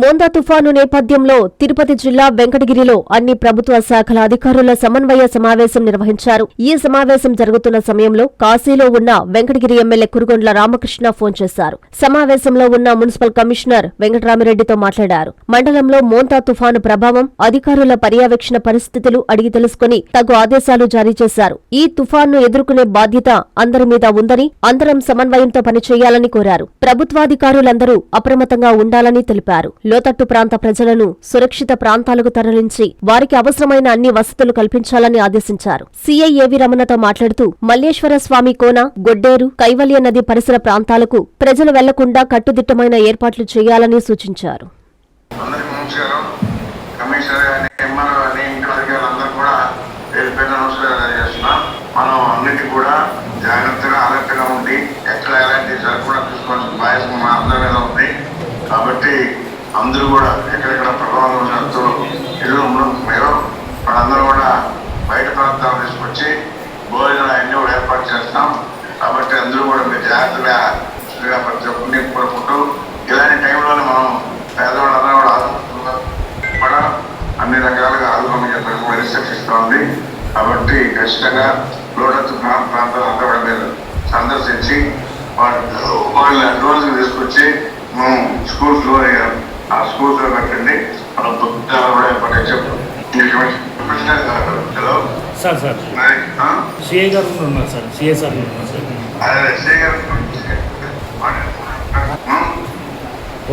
మోందా తుఫాను నేపథ్యంలో తిరుపతి జిల్లా వెంకటగిరిలో అన్ని ప్రభుత్వ శాఖల అధికారుల సమన్వయ సమావేశం నిర్వహించారు. ఈ సమావేశం జరుగుతున్న సమయంలో కాశీలో ఉన్న వెంకటగిరి ఎమ్మెల్యే కురుగొండ్ల రామకృష్ణ ఫోన్ చేశారు. సమావేశంలో ఉన్న మున్సిపల్ కమిషనర్ వెంకటరామిరెడ్డితో మాట్లాడారు. మండలంలో మోంతా తుఫాను ప్రభావం అధికారుల పర్యవేక్షణ పరిస్థితులు అడిగి తెలుసుకుని తగు ఆదేశాలు జారీ చేశారు. ఈ తుఫాన్ను ఎదుర్కొనే బాధ్యత అందరి మీద ఉందని అందరం సమన్వయంతో పనిచేయాలని కోరారు. ప్రభుత్వాధికారులందరూ అప్రమత్తంగా ఉండాలని తెలిపారు. లోతట్టు ప్రాంత ప్రజలను సురక్షిత ప్రాంతాలకు తరలించి వారికి అవసరమైన అన్ని వసతులు కల్పించాలని ఆదేశించారు. సీఐఏవి రమణతో మాట్లాడుతూ మల్లేశ్వర స్వామి కోన గొడ్డేరు కైవల్య నది పరిసర ప్రాంతాలకు ప్రజలు వెళ్ళకుండా కట్టుదిట్టమైన ఏర్పాట్లు చేయాలని సూచించారు. మనం అన్నిటి కూడా జాగ్రత్తగా అలర్ట్గా ఉండి ఎక్కడ ఎలాంటి జరగకుండా చూసుకోవాల్సిన బాధ్యత అందరి మీద ఉంది. కాబట్టి అందరూ కూడా ఎక్కడెక్కడ ప్రభావం ఉన్నట్టు ఇల్లు మీరు వాళ్ళందరూ కూడా బయట ప్రాంతాలు తీసుకొచ్చి భోజనాలు అన్నీ కూడా ఏర్పాటు చేస్తాం కాబట్టి అందరూ కూడా మీరు జాగ్రత్తగా శ్రీగా ప్రతి ఒక్కరిని కోరుకుంటూ ఇలాంటి టైంలోనే మనం పేదవాళ్ళందరూ కూడా కూడా అన్ని రకాలుగా ఆదుకోమని చెప్పి కూడా ఉంది కాబట్టి ఖచ్చితంగా లోడత్తు ప్రాంతాలు అంతా కూడా మీరు సందర్శించి వాళ్ళు వాళ్ళని తీసుకొచ్చి మనం స్కూల్స్లో ఆ స్కూల్స్లో పెట్టండి మనం సార్ సార్. సిఐ గారు కూడా ఉన్నారు సార్. సార్ ఉన్నారు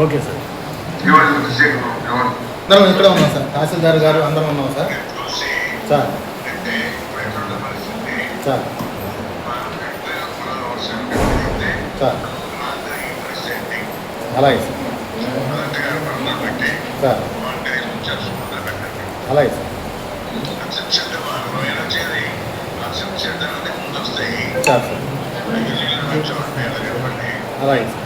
ఓకే సార్. అందరం ఇక్కడ ఉన్నాం సార్. తహసీల్దార్ గారు అందరం ఉన్నాం సార్. సార్. సార్. అలాగే సార్. సార్. అలాగే సార్. సార్ అలాగే సార్.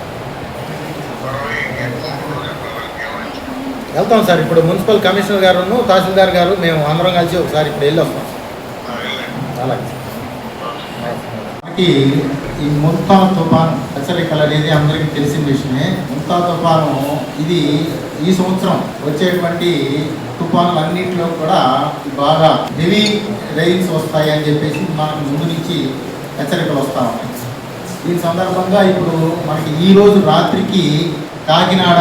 వెళ్తాం సార్. ఇప్పుడు మున్సిపల్ కమిషనర్ గారు తహసీల్దార్ గారు మేము అందరం కలిసి ఒకసారి ఇప్పుడు వెళ్ళి వస్తాం అలాగే కాబట్టి ఈ ముంతా తుఫాను హెచ్చరికలు అనేది అందరికీ తెలిసిన విషయమే. ముంతా తుఫాను ఇది ఈ సంవత్సరం వచ్చేటువంటి తుఫాన్లు అన్నింటిలో కూడా బాగా హెవీ రైన్స్ వస్తాయి అని చెప్పేసి మనకు ముందు నుంచి హెచ్చరికలు వస్తూ ఉన్నాయి. దీని సందర్భంగా ఇప్పుడు మనకి ఈ రోజు రాత్రికి కాకినాడ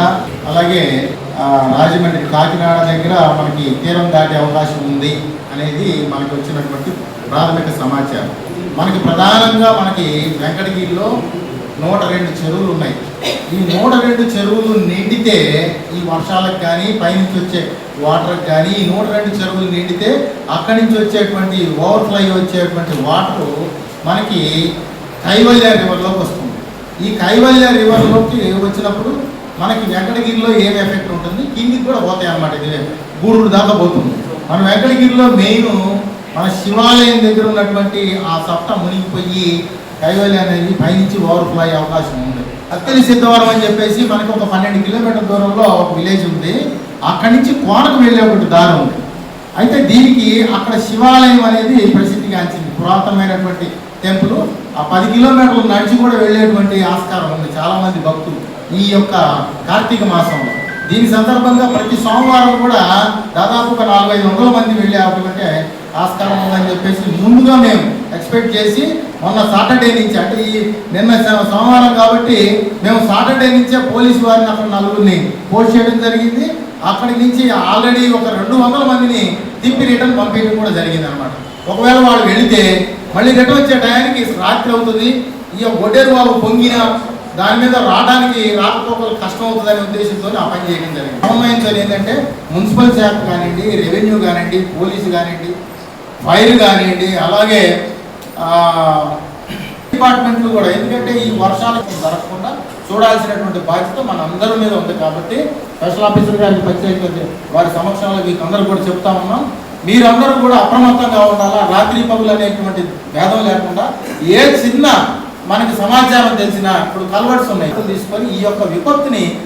అలాగే రాజమండ్రి కాకినాడ దగ్గర మనకి తీరం దాటే అవకాశం ఉంది అనేది మనకు వచ్చినటువంటి ప్రాథమిక సమాచారం. మనకి ప్రధానంగా మనకి వెంకటగిరిలో నూట రెండు చెరువులు ఉన్నాయి. ఈ నూట రెండు చెరువులు నిండితే ఈ వర్షాలకు కానీ పైనుంచి వచ్చే వాటర్కి కానీ ఈ నూట రెండు చెరువులు నిండితే అక్కడి నుంచి వచ్చేటువంటి ఓవర్ఫ్లై వచ్చేటువంటి వాటరు మనకి కైవల్య రివర్లోకి వస్తుంది. ఈ కైవల్య రివర్లోకి వచ్చినప్పుడు మనకి వెంకటగిరిలో ఏం ఎఫెక్ట్ ఉంటుంది? కిందికి కూడా పోతాయి అన్నమాట ఇది. గూడూరు దాకా పోతుంది. మన వెంకటగిరిలో మెయిన్ మన శివాలయం దగ్గర ఉన్నటువంటి ఆ సప్త మునిగిపోయి కైవల్య అనేది పైనుంచి ఓవర్ఫ్లో అయ్యే అవకాశం ఉంది. అత్తలి సిద్ధవరం అని చెప్పేసి మనకు ఒక పన్నెండు కిలోమీటర్ దూరంలో ఒక విలేజ్ ఉంది. అక్కడి నుంచి కోనకు వెళ్ళే ఒకటి దారి ఉంది. అయితే దీనికి అక్కడ శివాలయం అనేది ప్రసిద్ధిగాంచింది పురాతనమైనటువంటి టెంపుల్. ఆ పది కిలోమీటర్లు నడిచి కూడా వెళ్ళేటువంటి ఆస్కారం ఉంది చాలామంది భక్తులు ఈ యొక్క కార్తీక మాసంలో. దీని సందర్భంగా ప్రతి సోమవారం కూడా దాదాపు ఒక నాలుగు ఐదు వందల మంది వెళ్ళే వెళ్ళేటువంటి ఆస్కారం ఉందని చెప్పేసి ముందుగా మేము ఎక్స్పెక్ట్ చేసి మొన్న సాటర్డే నుంచి అంటే ఈ నిన్న సోమవారం కాబట్టి మేము సాటర్డే నుంచే పోలీసు వారిని అక్కడ నలుగురిని పోస్ట్ చేయడం జరిగింది. అక్కడి నుంచి ఆల్రెడీ ఒక రెండు వందల మందిని తిప్పి రిటర్న్ పంపించడం కూడా జరిగింది అనమాట ఒకవేళ వాళ్ళు వెళితే మళ్ళీ రిటర్న్ వచ్చే టయానికి రాత్రి అవుతుంది. ఈ ఒడ్డేరు బాబు పొంగిన దాని మీద రావడానికి రాకపోకలు కష్టం అవుతుందనే ఉద్దేశంతో ఆ పని చేయడం జరిగింది. సమన్వయంతో ఏంటంటే మున్సిపల్ శాఖ కానివ్వండి రెవెన్యూ కానివ్వండి పోలీసు కానివ్వండి ఫైర్ కానివ్వండి అలాగే డిపార్ట్మెంట్లు కూడా. ఎందుకంటే ఈ వర్షాలకు జరగకుండా చూడాల్సినటువంటి బాధ్యత మన అందరి మీద ఉంది కాబట్టి స్పెషల్ ఆఫీసర్ గారికి ప్రత్యేక వారి సమక్షంలో మీకు అందరూ కూడా చెప్తా ఉన్నాం. మీరందరూ కూడా అప్రమత్తంగా ఉండాలా? రాత్రి పగులు అనేటువంటి భేదం లేకుండా ఏ చిన్న మనకి సమాచారం తెలిసిన ఇప్పుడు కల్వర్ట్స్ ఉన్నాయి. తీసుకొని ఈ యొక్క విపత్తుని